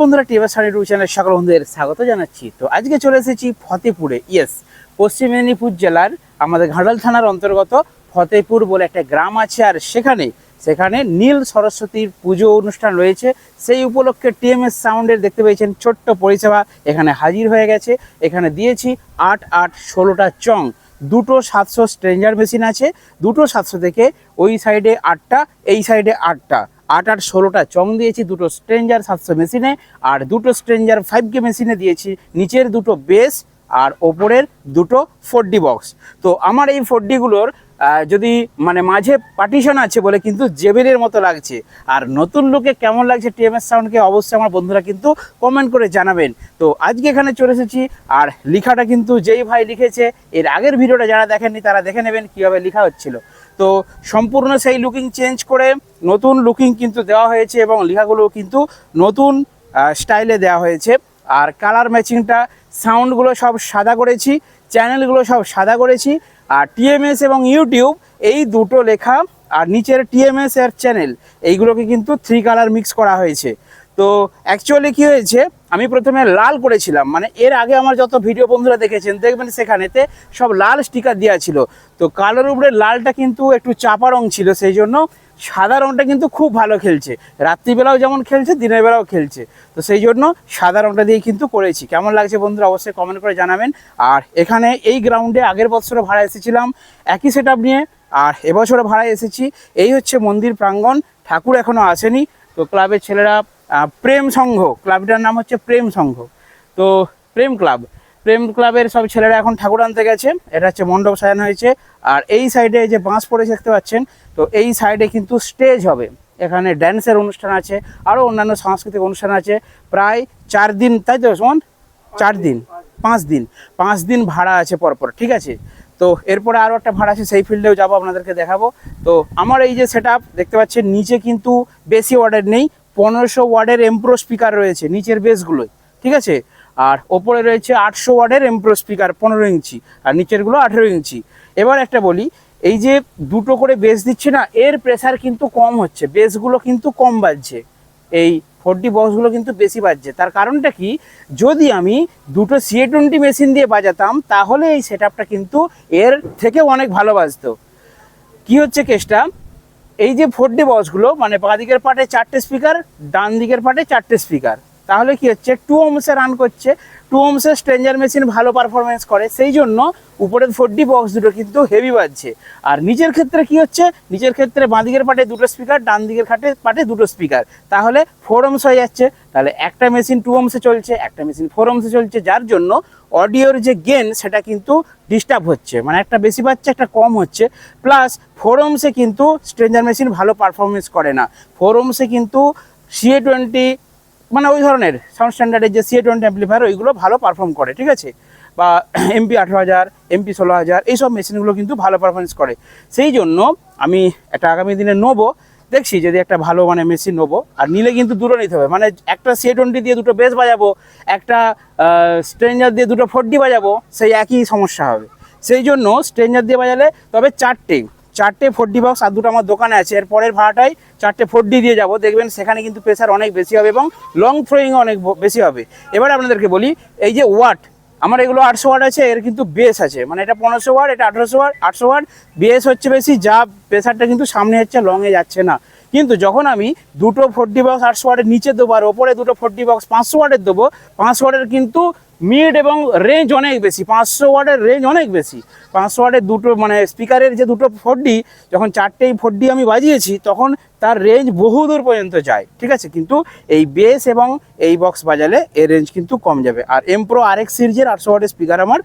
বন্ধুরা T S Sunny two চ্যানেলের সকল বন্ধুদের স্বাগত জানাচ্ছি। তো আজকে চলে এসেছি ফতেপুরে। ইয়েস পশ্চিম মেদিনীপুর জেলার আমাদের ঘাটাল থানার অন্তর্গত ফতেপুর বলে একটা গ্রাম আছে আর সেখানে সেখানে নীল সরস্বতীর পুজো অনুষ্ঠান রয়েছে। সেই উপলক্ষে টিএমএস সাউন্ডের দেখতে পেয়েছেন ছোট্ট পরিষেবা। এখানে হাজির হয়ে গেছে। এখানে দিয়েছি আট আট ষোলোটা চং। দুটো সাতশো স্ট্রেঞ্জার মেশিন আছে। দুটো সাতশো থেকে ওই সাইডে আটটা, এই সাইডে আটটা। আট আট ষোলোটা চং দিয়েছি, দুটো স্ট্রেঞ্জার সাতশো মেশিনে, আর দুটো স্ট্রেঞ্জার ফাইভ কে মেশিনে দিয়েছি। নিচের দুটো বেস, আর ওপরের দুটো ফোর বক্স। তো আমার এই ফোর ডিগুলোর যদি মানে মাঝে পার্টিশন আছে বলে কিন্তু জেবেলের মতো লাগছে। আর নতুন লোকে কেমন লাগছে টিএমএস সাউন্ডকে অবশ্যই আমার বন্ধুরা কিন্তু কমেন্ট করে জানাবেন। তো আজকে এখানে চলে এসেছি, আর লেখাটা কিন্তু যেই ভাই লিখেছে, এর আগের ভিডিওটা যারা দেখেননি তারা দেখে নেবেন কীভাবে লেখা হচ্ছিল। তো সম্পূর্ণ সেই লুকিং চেঞ্জ করে নতুন লুকিং কিন্তু দেওয়া হয়েছে এবং লেখাগুলো কিন্তু নতুন স্টাইলে দেওয়া হয়েছে। আর কালার ম্যাচিংটা সাউন্ডগুলো সব সাদা করেছি চ্যানেলগুলো সব সাদা করেছি। আর টিএমএস এবং ইউটিউব এই দুটো লেখা আর নিচের টিএমএস এর চ্যানেল এইগুলোকে কিন্তু থ্রি কালার মিক্স করা হয়েছে। তো অ্যাকচুয়ালি কি হয়েছে আমি প্রথমে লাল করেছিলাম মানে এর আগে আমার যত ভিডিও বন্ধুরা দেখেছেন, দেখবেন সেখানেতে সব লাল স্টিকার দেওয়া ছিল। তো কালোর উপরে লালটা কিন্তু একটু চাপা রং ছিল, সেই জন্য সাদা রংটা কিন্তু খুব ভালো খেলছে। রাত্রিবেলাও যেমন খেলছে, দিনের বেলাও খেলছে। তো সেই জন্য সাদা রংটা দিয়ে কিন্তু করেছি। কেমন লাগছে বন্ধুরা অবশ্যই কমেন্ট করে জানাবেন। আর এখানে এই গ্রাউন্ডে আগের বছরে ভাড়া এসেছিলাম, একই সেট নিয়ে, আর এবছরও ভাড়ায় এসেছি। এই হচ্ছে মন্দির প্রাঙ্গণ, ঠাকুর এখনও আসেনি। তো ক্লাবের ছেলেরা প্রেম সংঘ ক্লাবটার নাম হচ্ছে প্রেম সংঘ। তো প্রেম ক্লাব প্রেম ক্লাবের সব ছেলেরা এখন ঠাকুর আনতে গেছে, এটা হচ্ছে মণ্ডপ সাজানো হয়েছে, আর এই সাইডে যে বাঁশ পড়ে দেখতে পাচ্ছেন, তো এই সাইডে কিন্তু স্টেজ হবে। এখানে ড্যান্সের অনুষ্ঠান আছে আরও অন্যান্য সাংস্কৃতিক অনুষ্ঠান আছে, প্রায় চার দিন, তাই তো, সুমন? চার দিন, পাঁচ দিন পাঁচ দিন ভাড়া আছে পরপর, ঠিক আছে? তো এরপরে আরও একটা ভাড়া আছে, সেই ফিল্ডেও যাব, আপনাদেরকে দেখাবো। তো আমার এই যে সেট দেখতে পাচ্ছেন, নিচে কিন্তু বেশি অর্ডার নেই পনেরোশো ওয়ার্ডের এমপ্রো স্পিকার রয়েছে নিচের বেসগুলোই ঠিক আছে? আর ওপরে রয়েছে আটশো ওয়ার্ডের এমপ্রো স্পিকার পনেরো ইঞ্চি, আর নিচেরগুলো আঠেরো ইঞ্চি। এবার একটা বলি, এই যে দুটো করে বেস দিচ্ছে না, এর প্রেসার কিন্তু কম হচ্ছে, বেসগুলো কিন্তু কম বাজছে। এই ফোর ডি বক্সগুলো কিন্তু বেশি বাজছে। তার কারণটা কি? যদি আমি দুটো সিএ টোয়েন্টি মেশিন দিয়ে বাজাতাম, তাহলে এই সেট কিন্তু এর থেকে অনেক ভালো বাজতো। কি হচ্ছে কেসটা এই যে ফোর ডি বক্সগুলো মানে বাঁ দিকের পাটে চারটে স্পিকার ডান দিকের পাটে চারটে স্পিকার তাহলে কি হচ্ছে? টু ওমসে রান করছে। টু ওমসের স্ট্রেঞ্জার মেশিন ভালো পারফরমেন্স করে। সেই জন্য উপরের ফোর ডি বক্স দুটো কিন্তু হেভি বাজছে। আর নিচের ক্ষেত্রে কি হচ্ছে? নিচের ক্ষেত্রে বাঁ দিকের পাটে দুটো স্পিকার ডান দিকের খাটে পাটে দুটো স্পিকার তাহলে ফোর ওমস হয়ে যাচ্ছে। তাহলে একটা মেশিন টু ওমসে চলছে, একটা মেশিন ফোর ওমসে চলছে। যার জন্য অডিওর যে গেন সেটা কিন্তু ডিস্টার্ব হচ্ছে। মানে একটা বেশি পাচ্ছে একটা কম হচ্ছে। প্লাস ফোর ওমসে কিন্তু স্ট্রেঞ্জার মেশিন ভালো পারফরমেন্স করে না। ফোর ওমসে কিন্তু সিএ টোয়েন্টি মানে ওই ধরনের সাউন্ড স্ট্যান্ডার্ডের যে সিএ টোয়েন্টি অ্যাম্পলিফায়ার ওইগুলো ভালো পারফর্ম করে, ঠিক আছে? বা এমপি আঠেরো হাজার এমপি ষোলো হাজার, এইসব মেশিনগুলো কিন্তু ভালো পারফরমেন্স করে। সেই জন্য আমি একটা আগামী দিনে নেব, দেখছি যদি একটা ভালো মানে মেশিন নেব, আর নিলে কিন্তু দুটো নিতে হবে। মানে একটা সিএ টোয়েন্টি দিয়ে দুটো বেস বাজাবো, একটা স্ট্রেঞ্জার দিয়ে দুটো ফোর ডি বাজাবো, সেই একই সমস্যা হবে। সেই জন্য স্ট্রেঞ্জার দিয়ে বাজালে তবে চারটে চারটে ফোর ডি বক্স আর দুটো আমার দোকানে আছে। এর পরের ভাড়াটাই চারটে ফোর ডি দিয়ে যাব। দেখবেন সেখানে কিন্তু প্রেশার অনেক বেশি হবে এবং লং থ্রোয়িং অনেক বেশি হবে। এবার আপনাদেরকে বলি, এই যে ওয়াট আমার এগুলো আটশো ওয়াট আছে, এর কিন্তু বেস আছে। মানে এটা পনেরোশো ওয়াট এটা আঠারোশো ওয়াট আটশো ওয়াট বেস হচ্ছে বেশি, যা প্রেশারটা কিন্তু সামনে হচ্ছে লংয়ে যাচ্ছে না। কিন্তু যখন আমি দুটো ফোরটি বক্স আটশো ওয়াটের নিচে দেবো আর ওপরে দুটো ফোরটি বক্স পাঁচশো ওয়াটের দেবো, পাঁচশো ওয়াটের কিন্তু মিড এবং রেঞ্জ অনেক বেশি, পাঁচশো ওয়াটের রেঞ্জ অনেক বেশি। পাঁচশো ওয়াটের দুটো মানে স্পিকারের যে দুটো ফোরডি যখন চারটেই ফোরডি আমি বাজিয়েছি, তখন তার রেঞ্জ বহু দূর পর্যন্ত যায়, ঠিক আছে? কিন্তু এই বেস এবং এই বক্স বাজালে এর রেঞ্জ কিন্তু কম যাবে। আর এমপ্রো আর এক্স সিরিজের আটশো ওয়াটের স্পিকার আমার,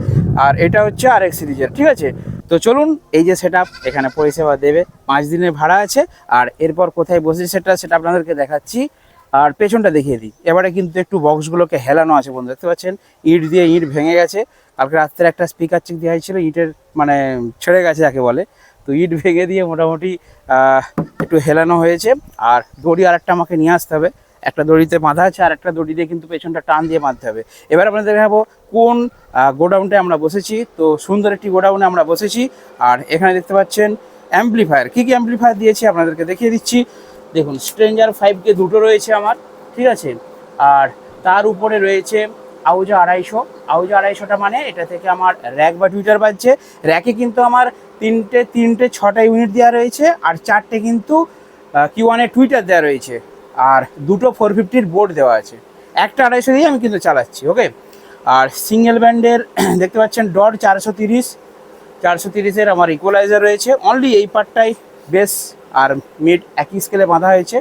আর এটা হচ্ছে আর এক্স সিরিজের, ঠিক আছে? তো চলুন, এই যে সেট এখানে পরিষেবা দেবে। পাঁচ দিনের ভাড়া আছে, আর এরপর কোথায় বসে সেটা সেটা আপনাদেরকে দেখাচ্ছি। আর পেছনটা দেখিয়ে দিই। এবারে কিন্তু একটু বক্সগুলোকে হেলানো আছে বন্ধু, দেখতে পাচ্ছেন? ইট দিয়ে ইট ভেঙে গেছে। কালকে রাত্রে একটা স্পিকার চেক দেওয়া হয়েছিল, ইটের মানে ছেড়ে গেছে যাকে বলে। তো ইট ভেঙে দিয়ে মোটামুটি একটু হেলানো হয়েছে। আর দড়ি আর একটা আমাকে নিয়ে আসতে হবে। একটা দড়িতে বাঁধা আছে, আর একটা দড়ি দিয়ে কিন্তু পেছনটা টান দিয়ে বাঁধতে হবে। এবার আপনাদের দেখাবো কোন গোডাউনটায় আমরা বসেছি। তো সুন্দর একটি গোডাউনে আমরা বসেছি। আর এখানে দেখতে পাচ্ছেন অ্যাম্পলিফায়ার কী কী অ্যাম্পলিফায়ার দিয়েছি আপনাদেরকে দেখিয়ে দিচ্ছি। দেখুন স্ট্রেঞ্জার ফাইভ কে দুটো রয়েছে আমার, ঠিক আছে? আর তার উপরে রয়েছে আউজা আড়াইশো। আউজা আড়াইশোটা মানে এটা থেকে আমার র্যাক বা টুইটার বাজছে। র্যাকে কিন্তু আমার তিনটে তিনটে, ছটা ইউনিট দেওয়া রয়েছে, আর চারটে কিন্তু কিউ ওয়ানের টুইটার দেওয়া রয়েছে। আর দুটো ফোর ফিফটির বোর্ড দেওয়া আছে। একটা আড়াইশো দিয়ে আমি কিন্তু চালাচ্ছি ওকে আর সিঙ্গেল ব্যান্ডের দেখতে পাচ্ছেন ডট চারশো তিরিশ। চারশো তিরিশের আমার ইকুয়ালাইজার রয়েছে। অনলি এই পার্টটাই বেস আর মিড একই স্কেলে বাঁধা হয়েছে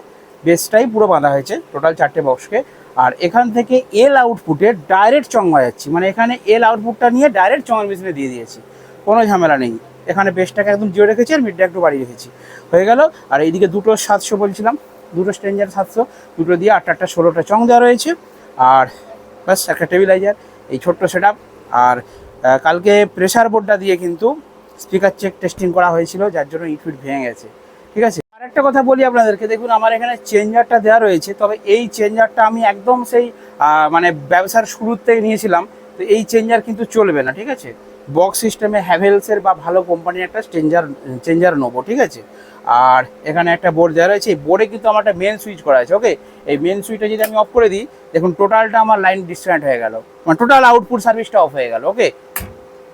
বেসটাই পুরো বাঁধা হয়েছে টোটাল চারটে বক্সকে আর এখান থেকে এল আউটপুটে ডাইরেক্ট চং বাজাচ্ছি মানে এখানে এল আউটপুটটা নিয়ে ডাইরেক্ট চঙের মেশিনে দিয়ে দিয়েছি। কোনো ঝামেলা নেই। এখানে বেসটাকে একদম জিও রেখেছি আর মিডটা একটু বাড়িয়ে রেখেছি। হয়ে গেল, আর এইদিকে দুটো সাতশো বলছিলাম, দুটো স্ট্রেঞ্জার সাতশো, দুটো দিয়ে আটটা আটটা ষোলোটা চং দেওয়া রয়েছে। আর ব্যাস, একটা টেবিলাইজার এই ছোট্ট সেট আর কালকে প্রেসার বোর্ডটা দিয়ে কিন্তু স্পিকার চেক টেস্টিং করা হয়েছিল, যার জন্য ইটফিট ভেঙে গেছে। ঠিক আছে? আর একটা কথা বলি আপনাদেরকে, দেখুন আমার এখানে চেঞ্জারটা দেওয়া রয়েছে, তবে এই চেঞ্জারটা আমি একদম সেই মানে ব্যবসার শুরুর থেকে নিয়েছিলাম, তো এই চেঞ্জার কিন্তু চলবে না, ঠিক আছে? বক্স সিস্টেমে হ্যাভেলসের বা ভালো কোম্পানির একটা চেঞ্জার চেঞ্জার নেব, ঠিক আছে? আর এখানে একটা বোর্ড দেওয়া রয়েছে, এই বোর্ডে কিন্তু আমার একটা মেন সুইচ করা আছে ওকে এই মেন সুইচটা যদি আমি অফ করে দিই, দেখুন টোটালটা আমার লাইন ডিসকানেক্ট হয়ে গেল মানে টোটাল আউটপুট সার্ভিসটা অফ হয়ে গেল ওকে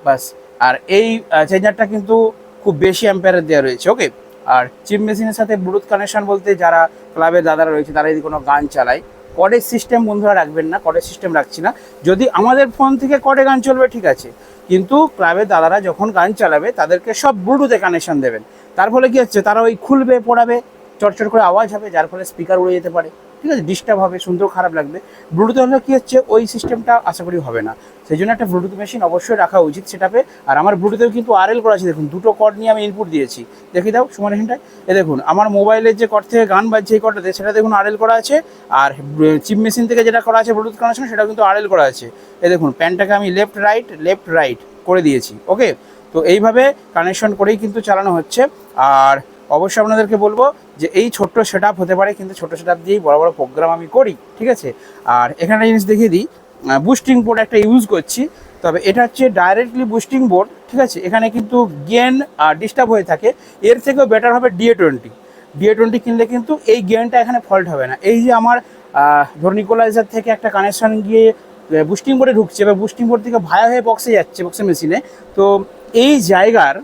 বাস আর এই চেঞ্জারটা কিন্তু খুব বেশি অ্যাম্পায়ারের দেওয়া রয়েছে ওকে আর চিপ মেশিনের সাথে ব্লুটুথ কানেকশান বলতে যারা ক্লাবের দাদারা রয়েছে, তারা যদি কোনো গান চালায় কডের সিস্টেম বন্ধুরা রাখবেন না কডের সিস্টেম রাখছি না। যদি আমাদের ফোন থেকে কডে গান চলবে, ঠিক আছে। কিন্তু ক্লাবের দাদারা যখন গান চালাবে, তাদেরকে সব ব্লুটুথে কানেকশান দেবেন। তার ফলে কী হচ্ছে? তারা ওই খুলবে, পড়াবে, চটচট করে আওয়াজ হবে, যার ফলে স্পিকার উড়ে যেতে পারে। ঠিক আছে? ডিস্টার্ব হবে শুনতেও খারাপ লাগবে। ব্লুটুথ হলে কি হচ্ছে? ওই সিস্টেমটা আশা করি হবে না। সেই জন্য একটা ব্লুটুথ মেশিন অবশ্যই রাখা উচিত সেটাপে আর আমার ব্লুটুথেও কিন্তু আর এল করা আছে। দেখুন, দুটো কর্ড নিয়ে আমি ইনপুট দিয়েছি। দেখি দাও সময় মেশিনটায় এ দেখুন, আমার মোবাইলের যে কর্ড থেকে গান বাজছে এই কর্ডটাতে সেটা দেখুন আর এল করা আছে। আর চিপ মেশিন থেকে যেটা করা আছে ব্লুটুথ কানেকশন সেটাও কিন্তু আর এল করা আছে। এ দেখুন প্যানটাকে আমি লেফট রাইট লেফট রাইট করে দিয়েছি। ওকে তো এইভাবে কানেকশন করেই কিন্তু চালানো হচ্ছে। আর অবশ্যই আপনাদেরকে বলব যে এই ছোট্ট সেট হতে পারে কিন্তু ছোট সেট দিয়েই বড় বড় প্রোগ্রাম আমি করি ঠিক আছে? আর এখানে জিনিস দেখিয়ে দিই বুস্টিং বোর্ড একটা ইউজ করছি তবে এটা হচ্ছে ডাইরেক্টলি বুস্টিং বোর্ড ঠিক আছে? এখানে কিন্তু গেন ডিস্টার্ব হয়ে থাকে। এর থেকেও বেটার হবে ডিএ টোয়েন্টি ডিএ টোয়েন্টি কিনলে কিন্তু এই গেনটা এখানে ফল্ট হবে না। এই যে আমার আহ, ধরুন ইকোলাইজার থেকে একটা কানেকশন গিয়ে বুস্টিং বোর্ডে ঢুকছে বা বুস্টিং বোর্ড থেকে ভায়া হয়ে বক্সে যাচ্ছে বক্সে মেশিনে তো এই জায়গার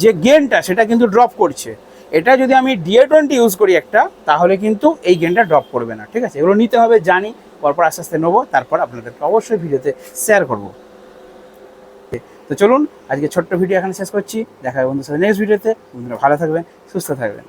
যে গেনটা সেটা কিন্তু ড্রপ করছে। এটা যদি আমি ডিএ টোয়েন্টি ইউজ করি একটা, তাহলে কিন্তু এই গেমটা ড্রপ করবে না, ঠিক আছে? এগুলো নিতে হবে, জানি, পরপর আস্তে আস্তে নেব, তারপর আপনাদেরকে অবশ্যই ভিডিওতে শেয়ার করব। তো চলুন, আজকে ছোট্ট ভিডিও এখানে শেষ করছি, দেখা হবে বন্ধুর সাথে নেক্সট ভিডিওতে, বন্ধুরা ভালো থাকবেন, সুস্থ থাকবেন।